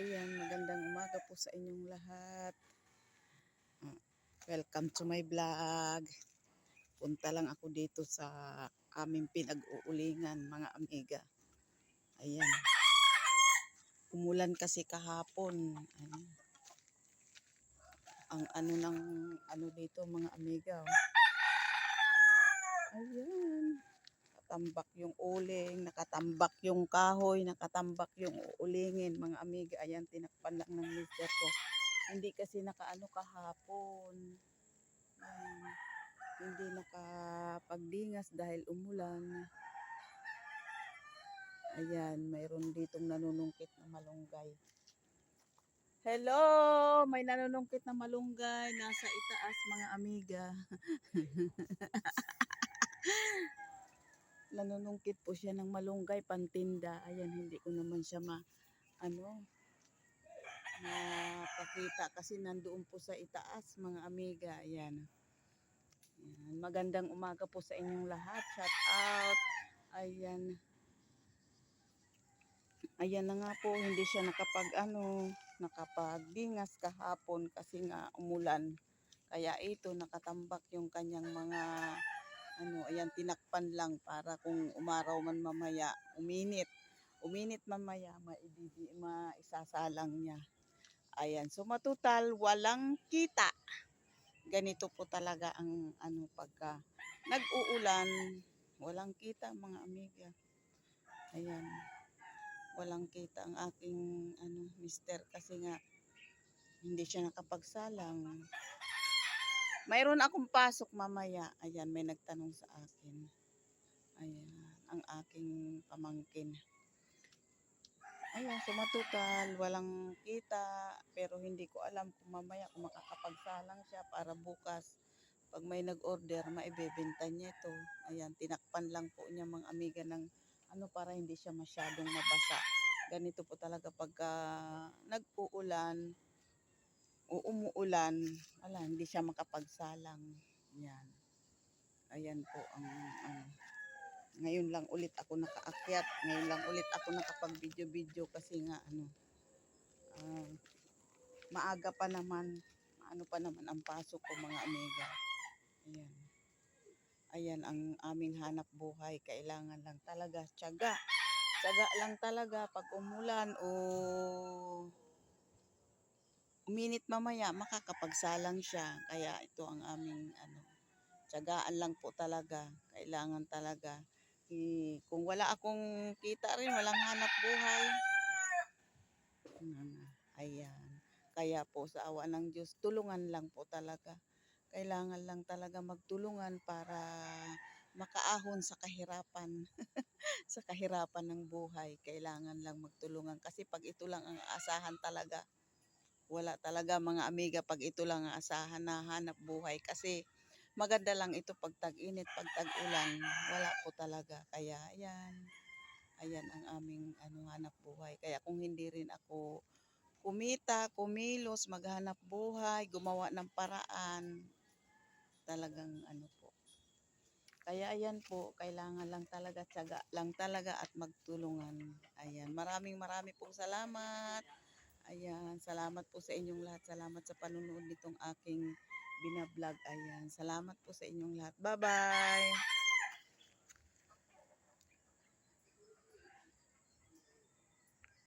Ayan, magandang umaga po sa inyong lahat. Ah, Welcome to my vlog. Punta lang ako dito sa aming pinag-uulingan, mga amiga. Ayan. Umulan kasi kahapon. Ayan. Ang ano ng ano dito mga amiga. oh. Ayan. Nakatambak yung uling, nakatambak yung kahoy, nakatambak yung ulingin, mga amiga. Ayan, tinakpan lang ng mister ko. Hindi kasi nakaano kahapon. Ayan. Hindi nakapagdingas dahil umulan. Ayan, mayroon ditong nanunungkit na malunggay. Hello! May nanunungkit na malunggay. Nasa itaas, mga amiga. nanunungkit po siya ng malunggay pantinda. Ayan, hindi ko naman siya ma ano mapakita kasi nandoon po sa itaas mga amiga. Ayan. Ayan. Magandang umaga po sa inyong lahat. Shout out. Ayan. Ayan na nga po, hindi siya nakapag ano, nakapagdingas kahapon kasi nga umulan. Kaya ito nakatambak yung kanyang mga ano, ayan, tinakpan lang para kung umaraw man mamaya, uminit. Uminit mamaya, maibidi, maisasalang niya. Ayan, so matutal, walang kita. Ganito po talaga ang ano pagka nag-uulan, walang kita mga amiga. Ayan, walang kita ang aking ano, mister kasi nga hindi siya nakapagsalang. Mayroon akong pasok mamaya. Ayan, may nagtanong sa akin. Ayan, ang aking pamangkin. Ayan, sumatutal, walang kita, pero hindi ko alam kung mamaya kung makakapagsalang siya para bukas. Pag may nag-order, maibebenta niya ito. Ayan, tinakpan lang po niya mga amiga ng ano para hindi siya masyadong mabasa. Ganito po talaga pagka nag-uulan, o umuulan, ala, hindi siya makapagsalang. Yan. Ayan po ang ano. Ngayon lang ulit ako nakaakyat. Ngayon lang ulit ako nakapag-video-video kasi nga ano. ah, maaga pa naman. Ano pa naman ang pasok ko mga amiga. Ayan. Ayan ang aming hanap buhay. Kailangan lang talaga tiyaga. Tiyaga lang talaga pag umulan o uminit mamaya makakapagsalang siya. Kaya ito ang aming ano, tiyagaan lang po talaga. Kailangan talaga. Eh, kung wala akong kita rin, walang hanap buhay. Ayan. Kaya po sa awa ng Diyos, tulungan lang po talaga. Kailangan lang talaga magtulungan para makaahon sa kahirapan. sa kahirapan ng buhay, kailangan lang magtulungan. Kasi pag ito lang ang asahan talaga, wala talaga mga amiga pag ito lang ang asahan na hanap buhay. Kasi maganda lang ito pag tag-init, pag tag-ulan, wala po talaga. Kaya ayan, ayan ang aming ano, hanap buhay. Kaya kung hindi rin ako kumita, kumilos, maghanap buhay, gumawa ng paraan, talagang ano po. Kaya ayan po, kailangan lang talaga, tiyaga lang talaga at magtulungan. Ayan, maraming maraming pong salamat. Ayan, salamat po sa inyong lahat. Salamat sa panunood nitong aking binablog. Ayan, salamat po sa inyong lahat. Bye-bye!